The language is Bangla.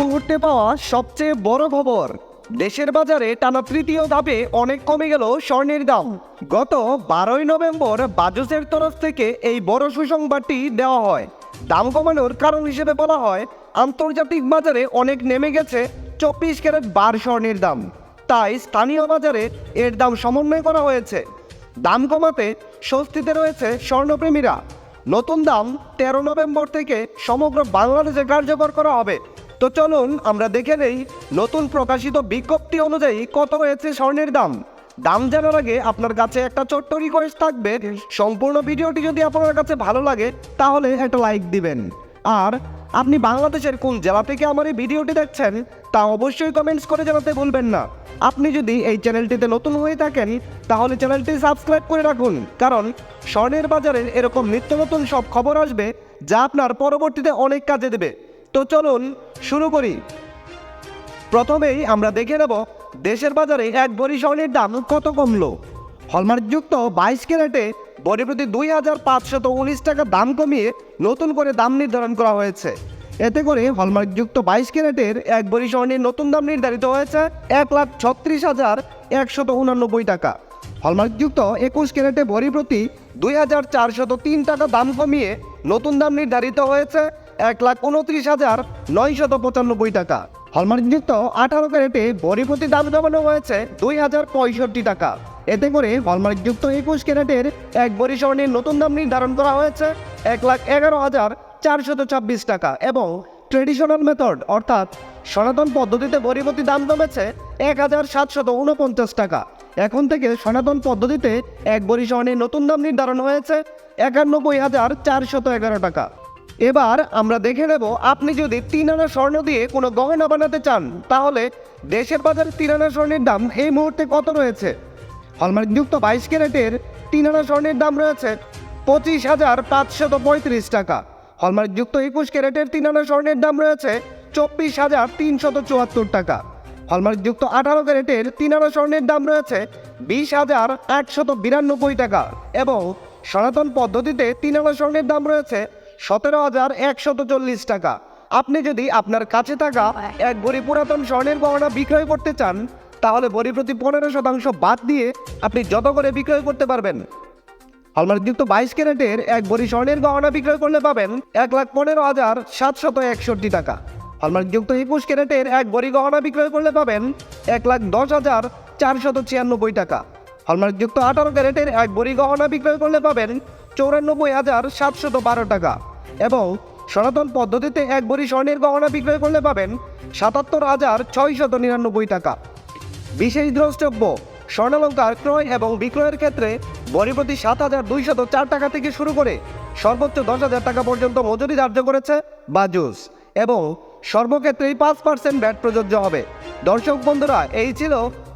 মুহূর্তে পাওয়া সবচেয়ে বড় খবর। দেশের বাজারে টানা তৃতীয় ধাপে অনেক কমে গেল স্বর্ণের দাম। গত বারোই নভেম্বর বাজসের তরফ থেকে এই বড় সুসংবাদটি দেওয়া হয়। দাম কমানোর কারণ হিসেবে বলা হয়, আন্তর্জাতিক বাজারে অনেক নেমে গেছে চব্বিশ ক্যারেট বার স্বর্ণের দাম। তাই স্থানীয় বাজারে এর দাম সমন্বয় করা হয়েছে। দাম কমাতে স্বস্তিতে রয়েছে স্বর্ণপ্রেমীরা। নতুন দাম তেরো নভেম্বর থেকে সমগ্র বাংলাদেশে কার্যকর করা হবে। তো চলুন আমরা দেখে নেই নতুন প্রকাশিত বিজ্ঞপ্তি অনুযায়ী কত হয়েছে স্বর্ণের দাম। দাম জানার আগে আপনার কাছে একটা ছোট্ট রিকোয়েস্ট থাকবে সম্পূর্ণ ভিডিওটি যদি আপনার কাছে ভালো লাগে, তাহলে একটা লাইক দিবেন। আর আপনি বাংলাদেশের কোন জেলা থেকে আমার এই ভিডিওটি দেখছেন, তা অবশ্যই কমেন্টস করে জানাতে ভুলবেন না। আপনি যদি এই চ্যানেলটিতে নতুন হয়ে থাকেন, তাহলে চ্যানেলটি সাবস্ক্রাইব করে রাখুন। কারণ স্বর্ণের বাজারের এরকম নিত্য নতুন সব খবর আসবে, যা আপনার পরবর্তীতে অনেক কাজে দেবে। তো চলুন শুরু করি। প্রথমেই আমরা দেখে নেব, দেশের বাজারে এক বড়ি স্বর্ণের দাম কত কমলো? হলমার্কযুক্ত বাইশ ক্যারেটে বড়ি প্রতি দুই হাজার পাঁচশত উনিশ টাকা দাম কমিয়ে নতুন করে দাম নির্ধারণ করা হয়েছে। এতে করে হলমার্কযুক্ত বাইশ ক্যারেটের এক বড়ি স্বর্ণের নতুন দাম নির্ধারিত হয়েছে এক লাখ ছত্রিশ হাজার একশত উনানব্বই টাকা। হলমার্কযুক্ত একুশ ক্যারেটে বড়ি প্রতি দুই হাজার চারশত তিন টাকা দাম কমিয়ে নতুন দাম নির্ধারিত হয়েছে এক লাখ উনত্রিশ হাজার নয়শত পঁচানব্বই টাকা। হলমার্কযুক্ত আঠারো ক্যারেটে বড়ি প্রতি দাম জমানো হয়েছে দুই হাজার পঁয়ষট্টি টাকা। এতে করে হলমার্কযুক্ত একুশ ক্যারেটের এক বড়ি স্বর্ণের নতুন দাম নির্ধারণ করা হয়েছে এক লাখ এগারো হাজার চারশত ছাব্বিশ টাকা এবং ট্রেডিশনাল মেথড অর্থাৎ সনাতন পদ্ধতিতে বড়ি প্রতি দাম কমেছে এক হাজার সাতশত উনপঞ্চাশ টাকা। এখন থেকে সনাতন পদ্ধতিতে এক বড়ি স্বর্ণের নতুন দাম নির্ধারণ হয়েছে একানব্বই হাজার চারশত এগারো টাকা। এবার আমরা দেখে নেব, আপনি যদি তিন আনা স্বর্ণ দিয়ে কোনো গহনা বানাতে চান, তাহলে দেশের বাজারে তিন আনা স্বর্ণের দাম এই মুহূর্তে কত রয়েছে? হলমার্কযুক্ত বাইশ ক্যারেটের তিন আনা স্বর্ণের দাম রয়েছে পঁচিশ হাজার পাঁচশত পঁয়ত্রিশ টাকা। হলমার্কযুক্ত একুশ ক্যারেটের তিন আনা স্বর্ণের দাম রয়েছে চব্বিশ হাজার তিনশত চুয়াত্তর টাকা। হলমার্কযুক্ত আঠারো ক্যারেটের তিন আনা স্বর্ণের দাম রয়েছে বিশ হাজার একশত বিরানব্বই টাকা এবং সনাতন পদ্ধতিতে তিন আনা স্বর্ণের দাম রয়েছে সতেরো হাজার একশত চল্লিশ টাকা। আপনি যদি আপনার কাছে থাকা এক ভরি পুরাতন স্বর্ণের গহনা বিক্রয় করতে চান, তাহলে ভরি প্রতি পনেরো শতাংশ বাদ দিয়ে আপনি যত করে বিক্রয় করতে পারবেন। হলমার্কযুক্ত বাইশ ক্যারেটের এক ভরি স্বর্ণের গহনা বিক্রয় করলে পাবেন এক লাখ পনেরো হাজার সাতশত একষট্টি টাকা। হলমার্কযুক্ত একুশ ক্যারেটের এক ভরি গহনা বিক্রয় করলে পাবেন এক লাখ দশ হাজার চারশত ছিয়ানব্বই টাকা। হলমার্কযুক্ত আঠারো ক্যারেটের এক ভরি গহনা বিক্রয় করলে পাবেন চৌরানব্বই হাজার সাতশত বারো টাকা। এবং সনাতন পদ্ধতিতে এক ভরি স্বর্ণের গহনা বিক্রয় করলে পাবেন সাতাত্তর হাজার ছয়শত নিরানব্বই টাকা। বিশেষ দ্রষ্টব্য, স্বর্ণালঙ্কার ক্রয় এবং বিক্রয়ের ক্ষেত্রে বড়ি প্রতি সাত হাজার দুইশত চার টাকা থেকে শুরু করে সর্বোচ্চ দশ হাজার টাকা পর্যন্ত মজুরি ধার্য করেছে বাজুস এবং সর্বক্ষেত্রেই পাঁচ পার্সেন্ট ব্যাট প্রযোজ্য হবে। দর্শক বন্ধুরা, এই ছিল